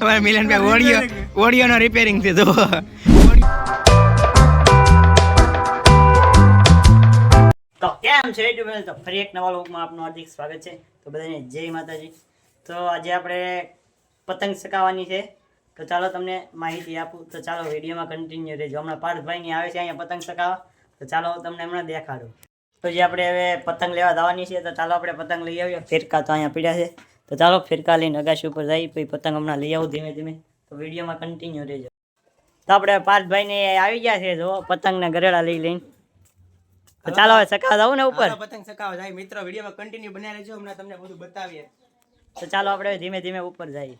અમારા મિલનભાઈ audio ઓડિયોનો repairing છે જો તો કેમ છે યુટ્યુબ તો ફરી એક નવા લોકમાં આપનું હાર્દિક સ્વાગત છે. તો બધાને જય માતાજી. તો આજે આપણે પતંગ ચકાવવાની છે. તો ચાલો તમને માહિતી આપું. તો ચાલો વિડીયોમાં કન્ટિન્યુ રહેજો. હમણાં પાર્થભાઈની આવે છે અહીંયા પતંગ ચકાવવા તો ચાલો હું તમને હમણાં દેખાડું. તો જે આપણે હવે પતંગ લેવા જવાની છે તો ચાલો આપણે પતંગ લઈ આવીએ. ફેરકા તો અહીંયા પીડ્યા છે. તો ચાલો ફિરકા લઈને અગાશી ઉપર જઈ પછી પતંગ હમણાં લઈ આવું ધીમે ધીમે. તો વિડીયોમાં કન્ટિન્યુ રહેજો. તો આપણે પાર્થભાઈને આવી ગયા છે જો પતંગને ગરેડા લઈ લઈને. તો ચાલો હવે ચકા જાવ ને ઉપર. પતંગ ચકાવવા જાય. મિત્રો વિડીયોમાં કન્ટિન્યુ બનાવી રહેજો. હમણાં તમને બધું બતાવીએ. તો ચાલો આપણે ધીમે ધીમે ઉપર જઈએ.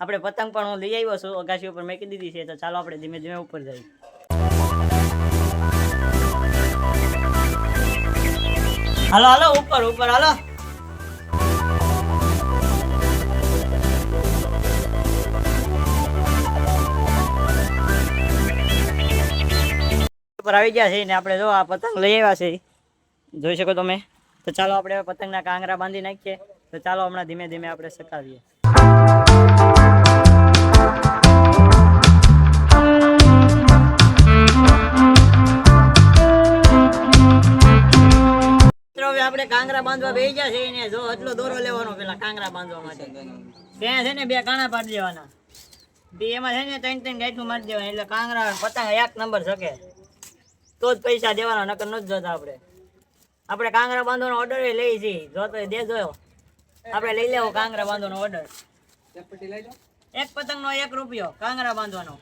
આપણે પતંગ પણ હું લઈ આવ્યો છું અગાશી ઉપર મેકી દીધી છે તો ચાલો આપણે ધીમે ધીમે ઉપર જઈએ. હાલો હાલો ઉપર ઉપર હાલો. ઉપર આવી ગયા છે ને આપણે જો આ પતંગ લઈ આવ્યા છે. જોઈ શકો તમે? તો ચાલો આપણે પતંગના કાંગરા બાંધી નાખીએ. તો ચાલો હમણાં ધીમે ધીમે આપણે સકાવીએ આપણે કાંગરા બાંધવા બેસી ગયા છે ને જો આટલો દોરો લેવાનો પેલા કાંગરા બાંધવા માટે. ત્યાં છે ને બે કાણા પાડી દેવાના. બે એમાં છે ને ત્રણ ત્રણ ગાંઠું મારી દેવાના. એટલે કાંગરા પતંગ એક નંબર શકે તો જ પૈસા દેવાના નકર નથી જોતા આપણે. આપણે કાંગરા બાંધવાનો ઓર્ડર લઈ છીએ જો તો જોયો. આપણે લઈ લેવો કાંગરા બાંધવાનો ઓર્ડર એક પતંગનો એક રૂપિયો કાંગરા બાંધવાનો.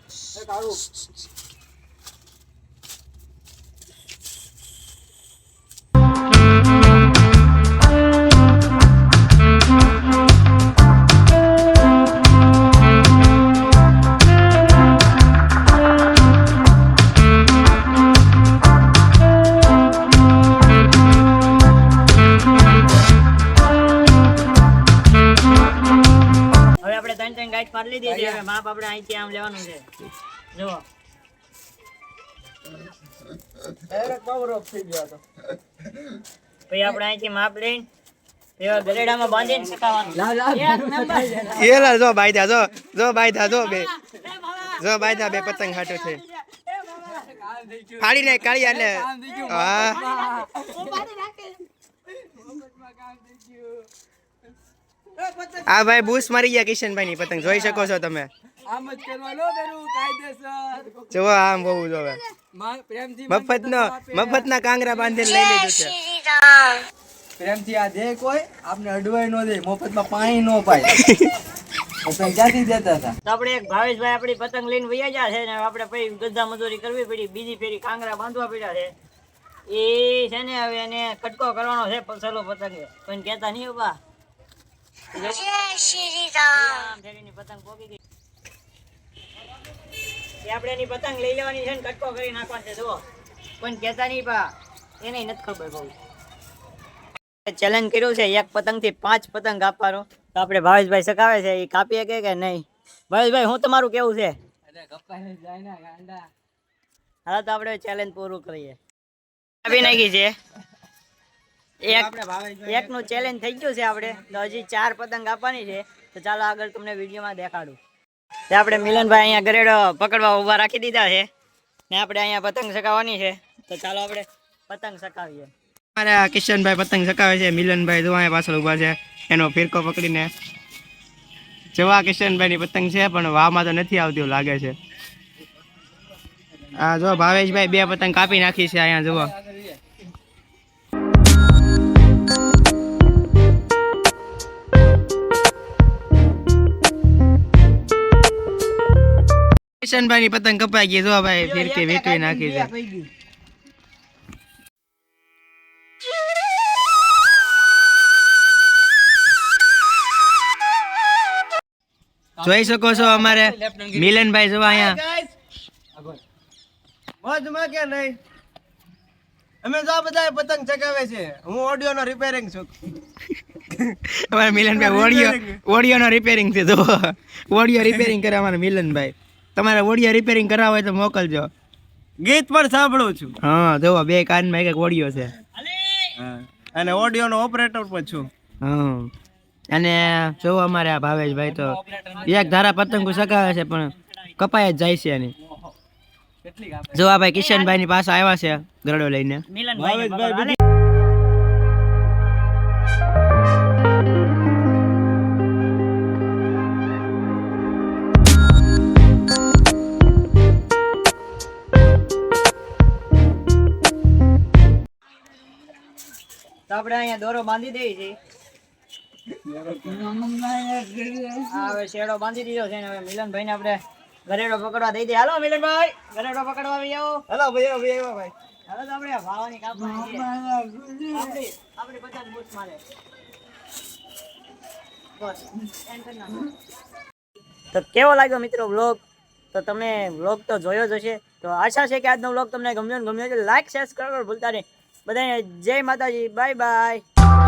લીધી છે હવે માપ આપણે અહીંથી આમ લેવાનું છે. જુઓ. પછી આપણે અહીંથી માપ લઈને ગરેડામાં બાંધીને એક નંબર. એલા જો જો જો બાયધા જો બે. જો બાયધા બે પતંગ હાટો છે. ફાડી ને હા. આ ભાઈ બૂસ મારી ગયા કિશનભાઈ ની પતંગ. જોઈ શકો છો તમે. આમ જ કરવાનો બેરું કાયદેસર. જોવો આમ બહુ જોવે મફત નો મફત ના કાંગરા બાંધીને લઈ લીધું છે. પ્રેમથી આ દે કોઈ આપને અડવાઈ નો દે મફતમાં પાણી નો પાય. પતંગ ક્યાંથી દેતા હતા? આપણે એક ભાવેશભાઈ આપણી પતંગ લઈને વૈયા ગયા છે ને આપણે પછી ગધા મજૂરી કરવી પડી. બીજી ફેરી કાંગરા બાંધવા પડ્યા છે. એ છે ને હવે એને કટકો કરવાનો છે પસલો પતંગે. કોઈ કહેતા નહીં ઊભા આમ ફેરીની પતંગ પોકી ગઈ એ આપણે એની પતંગ લઈ લેવાની છે ને કટકો કરી નાખવાનો છે જુઓ. કોઈ કહેતા નહીં પા એને નથી ખબર બહુ. ચેલેન્જ કર્યું છે એક પતંગથી પાંચ પતંગ કાપવાનો તો આપણે ભાવેશભાઈ સકાવે છે એ કાપીએ કે કે નહીં? ભાવેશભાઈ હું તમારું કેવું છે? હાલો તો આપણે ચેલેન્જ પૂરું કરીએ. કાપી નાખી છે. એક નું ચેલેન્જ થઈ ગયું છે આપણે. તો હજી ચાર પતંગ કાપવાની છે. તો ચાલો આગળ તમને વિડીયોમાં દેખાડું. તે આપણે મિલનભાઈ અહીંયા ગરેડો પકડવા ઊભા રાખી દીધા છે. ને આપણે અહીંયા પતંગ સકાવવાની છે. તો ચાલો આપણે પતંગ સકાવીએ આ કિશનભાઈ પતંગ ચકાવે છે. મિલનભાઈ જો અહીંયા પાછળ ઊભા છે. એનો ફિરકો પકડીને. જેવા કિશનભાઈ ની પતંગ છે પણ વાવમાં તો નથી આવતી એવું લાગે છે. હા જો ભાવેશભાઈ બે પતંગ કાપી નાખી છે અહીંયા જુઓ. કિશનભાઈ ની પતંગ કપાઈ ગઈ જો ભાઈ ફિરકી વેટવી નાખી છે. જોઈ શકો છો અમારે મિલનભાઈ જો અહીંયા. કે નહીં? અમે જો બધા પતંગ ચગાવે છે. હું ઓડિયો નો રિપેરિંગ છું. અમારે મિલનભાઈ ઓડિયો ઓડિયો નો રિપેરિંગ છે જો ઓડિયો રિપેરિંગ કરે અમારે મિલનભાઈ. તમારે ઓડિયો રિપેરિંગ કરાવવા હોય તો મોકલજો. ગીત પણ સાંભળું છું. હા જોવો બે કાનમાં એક એક ઓડિયો છે. અને ઓડિયો નો ઓપરેટર પણ છું. હા અને જો અમારે આ ભાવેશભાઈ તો. એક ધારા પતંગો સગાવે છે પણ કપાય જ જાય છે એની. જો આ ભાઈ કિશનભાઈ ની પાસે આવ્યા છે ગરડો લઈને. આપણે અહીંયા દોરો બાંધી દઈએ છીએ હવે શેડો બાંધી દીધો છે હવે મિલનભાઈ ને આપણે ગરેડો પકડવા દઈ દે. હાલો મિલનભાઈ ગરેડો પકડવા આવી આવો હાલો ભાઈ ભાઈ આવ્યા ભાઈ. હાલો તો આપણે ભાવાની કાપવાની છે આપણી બધા બૂટ મારે. બસ કરી નાખો. તો કેવો લાગ્યો મિત્રો બ્લોગ તો તમે વ્લોગ તો જોયો જ હશે. તો આશા છે કે આજનો વ્લોગ તમને ગમ્યો ને ગમ્યો છે લાઈક શેર કરવા ભૂલતા નહીં. બધાને જય માતાજી બાય બાય.